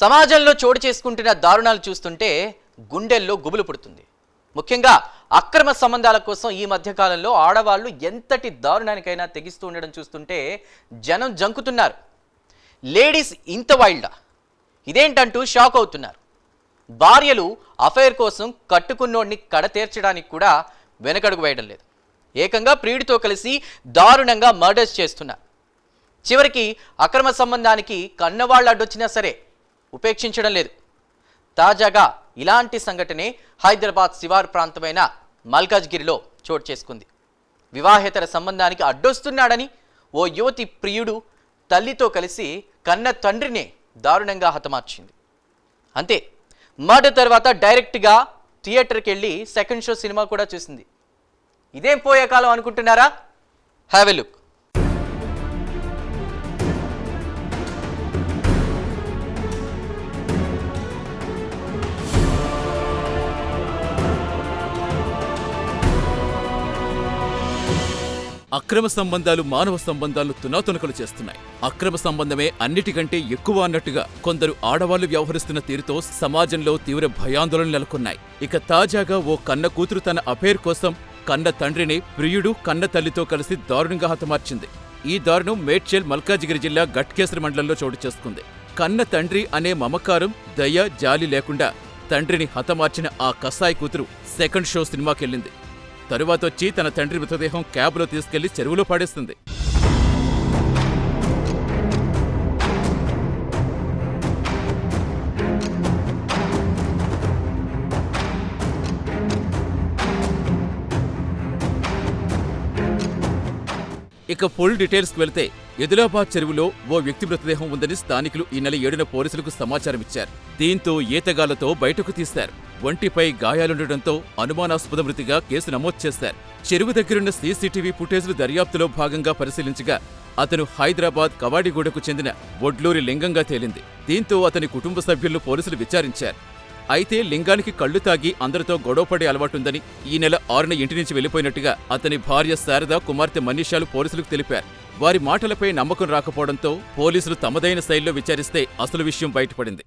సమాజంలో చోటు చేసుకుంటున్న దారుణాలు చూస్తుంటే గుండెల్లో గుబులు పుడుతుంది. ముఖ్యంగా అక్రమ సంబంధాల కోసం ఈ మధ్యకాలంలో ఆడవాళ్ళు ఎంతటి దారుణానికైనా తెగిస్తూ ఉండడం చూస్తుంటే జనం జంకుతున్నారు. లేడీస్ ఇంత వైల్డా ఇదేంటంటూ షాక్ అవుతున్నారు. భార్యలు అఫైర్ కోసం కట్టుకున్నోడిని కడతీర్చడానికి కూడా వెనకడుగు వేయడం లేదు. ఏకంగా ప్రియుడితో కలిసి దారుణంగా మర్డర్స్ చేస్తున్నారు. చివరికి అక్రమ సంబంధానికి కన్నవాళ్ళు అడ్డొచ్చినా సరే ఉపేక్షించడం లేదు. తాజాగా ఇలాంటి సంఘటనే హైదరాబాద్ శివారు ప్రాంతమైన మల్కాజ్గిరిలో చోటు చేసుకుంది. వివాహేతర సంబంధానికి అడ్డొస్తున్నాడని ఓ యువతి ప్రియుడు తల్లితో కలిసి కన్న తండ్రినే దారుణంగా హతమార్చింది. అంతే మర్డర్ తర్వాత డైరెక్ట్గా థియేటర్కి వెళ్ళి సెకండ్ షో సినిమా కూడా చూసింది. ఇదేం పోయే కాలం అనుకుంటున్నారా? Have a look. అక్రమ సంబంధాలు మానవ సంబంధాలు తునాతునకలు చేస్తున్నాయి. అక్రమ సంబంధమే అన్నిటికంటే ఎక్కువ అన్నట్టుగా కొందరు ఆడవాళ్ళు వ్యవహరిస్తున్న తీరుతో సమాజంలో తీవ్ర భయాందోళనలు నెలకొన్నాయి. ఇక తాజాగా ఓ కన్న కూతురు తన అఫేర్ కోసం కన్న తండ్రిని ప్రియుడు కన్న తల్లితో కలిసి దారుణంగా హతమార్చింది. ఈ దారుణం మేడ్చల్ మల్కాజిగిరి జిల్లా గట్కేసరి మండలంలో చోటు చేసుకుంది. కన్న తండ్రి అనే మమకారం దయ జాలి లేకుండా తండ్రిని హతమార్చిన ఆ కసాయి కూతురు సెకండ్ షో సినిమాకెళ్ళింది. తరువాతొచ్చి తన తండ్రి మృతదేహం క్యాబ్లో తీసుకెళ్ళి చెరువులో పాడేస్తుంది. ఇక ఫుల్ డీటెయిల్స్కి వెళితే ఎదిలాబాద్ చెరువులో ఓ వ్యక్తి మృతదేహం ఉందని స్థానికులు ఈ నెల ఏడున పోలీసులకు సమాచారం ఇచ్చారు. దీంతో ఈతగాళ్ళతో బయటకు తీశారు. ఒంటిపై గాయాలుండటంతో అనుమానాస్పద మృతిగా కేసు నమోదు చేశారు. చెరువు దగ్గరున్న సీసీటీవీ ఫుటేజ్లు దర్యాప్తులో భాగంగా పరిశీలించగా అతను హైదరాబాద్ కవాడిగూడకు చెందిన వడ్లూరి లింగంగా తేలింది. దీంతో అతని కుటుంబ సభ్యులను పోలీసులు విచారించారు. అయితే లింగానికి కళ్ళు తాగి అందరితో గొడవపడే అలవాటుందని ఈ నెల ఆరున ఇంటి నుంచి వెళ్ళిపోయినట్టుగా అతని భార్య శారద కుమార్తె మనీషాలు పోలీసులకు తెలిపారు. వారి మాటలపై నమ్మకం రాకపోవడంతో పోలీసులు తమదైన శైలిలో విచారిస్తే అసలు విషయం బయటపడింది.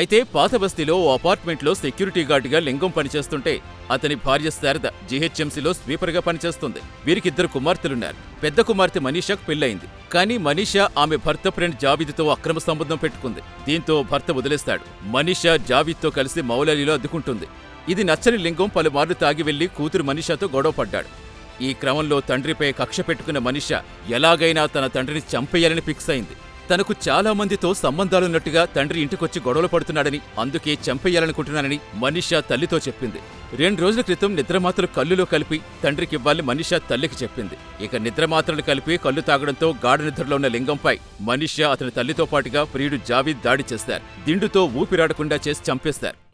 అయితే పాత బస్తీలో ఓ అపార్ట్మెంట్లో సెక్యూరిటీ గార్డుగా లింగం పనిచేస్తుంటే అతని భార్య శారద జీహెచ్ఎంసీలో స్వీపర్గా పనిచేస్తుంది. వీరికిద్దరు కుమార్తెలున్నారు. పెద్ద కుమార్తె మనీషాకు పెళ్ళయింది కానీ మనీషా ఆమె భర్త ఫ్రెండ్ జావీద్తో అక్రమ సంబంధం పెట్టుకుంది. దీంతో భర్త వదిలేస్తాడు. మనీషా జావీద్తో కలిసి మౌలాలిలో అద్దుకుంటుంది. ఇది నచ్చని లింగం పలుమార్లు తాగి వెళ్ళి కూతురు మనీషాతో గొడవపడ్డాడు ఈ క్రమంలో తండ్రిపై కక్ష పెట్టుకున్న మనీషా ఎలాగైనా తన తండ్రిని చంపేయాలని ఫిక్స్ అయింది. తనకు చాలా మందితో సంబంధాలున్నట్టుగా తండ్రి ఇంటికొచ్చి గొడవలు పడుతున్నాడని అందుకే చంపేయాలనుకుంటున్నానని మనీషా తల్లితో చెప్పింది. రెండు రోజుల క్రితం నిద్రమాత్రలు కళ్ళులో కలిపి తండ్రికివ్వాలని మనీషా తల్లికి చెప్పింది. ఇక నిద్రమాత్రలు కలిపి కళ్ళు తాగడంతో గాఢ నిద్రలో ఉన్న లింగంపై మనీషా అతని తల్లితో పాటుగా ప్రియుడు జావీద్ దాడి చేస్తారు. దిండుతో ఊపిరాడకుండా చేసి చంపేస్తారు.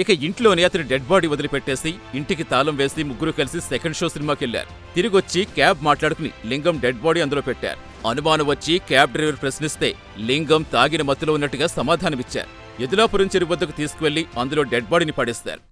ఇక ఇంట్లోనే అతని డెడ్ బాడీ వదిలిపెట్టేసి ఇంటికి తాళం వేసి ముగ్గురు కలిసి సెకండ్ షో సినిమాకి సినిమాకెళ్ళారు తిరిగొచ్చి క్యాబ్ మాట్లాడుకుని లింగం డెడ్ బాడీ అందులో పెట్టారు. అనుమానం వచ్చి క్యాబ్ డ్రైవర్ ప్రశ్నిస్తే లింగం తాగిన మత్తులో ఉన్నట్టుగా సమాధానమిచ్చారు. ఎదులాపురం చెరువు వద్దకు తీసుకువెళ్ళి అందులో డెడ్ బాడీని పడేస్తారు.